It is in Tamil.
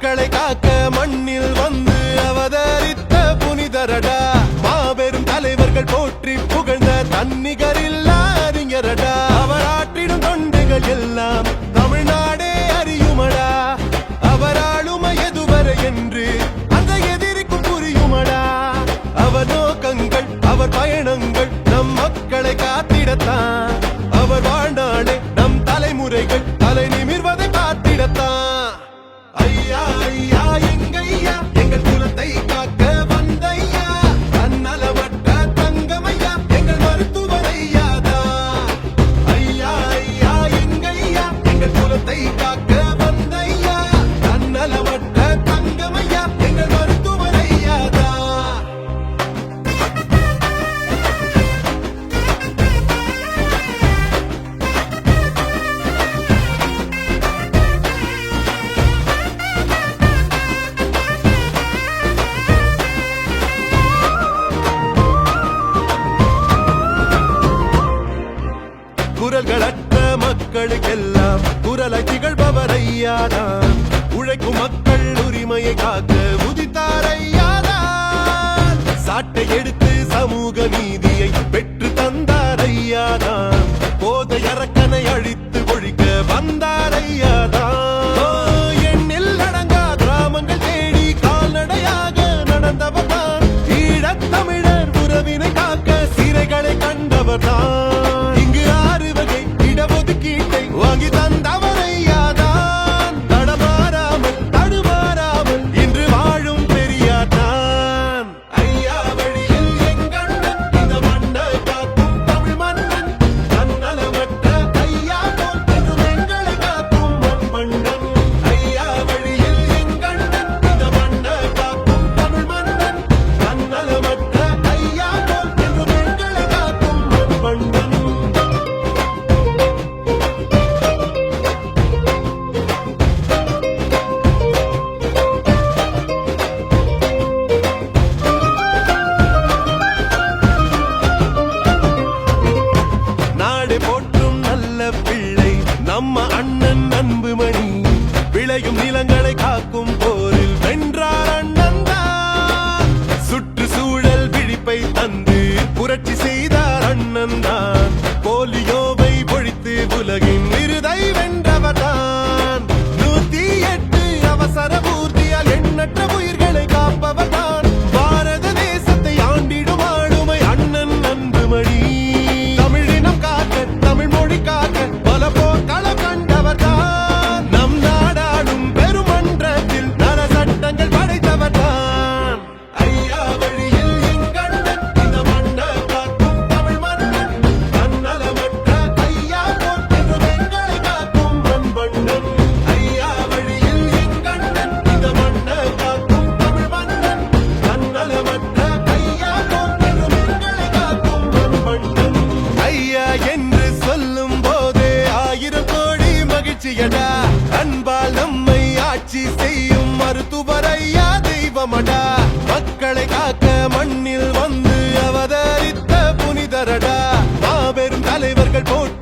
மக்களை காக்க மண்ணில் வந்து அவதரித்த புனிதரடா மாபெரும் தலைவர்கள் போற்றி புகழ்ந்த தன்னிகரில் yeah. புதல்களற்ற மக்களுக்கெல்லாம் குரலை திகழ்பவர் ஐயாதான் உழைக்கும் மக்கள் உரிமையை காக்க உதித்தார் ஐயாதான் சாட்டை எடுத்து 향기다 நம்ம அண்ணன் ஆட்சி செய்யும் மருத்துவர் ஐயா தெய்வமடா? மக்களை காக்க மண்ணில் வந்து அவதரித்த புனிதரடா? மாபெரும் தலைவர்கள் போட்டு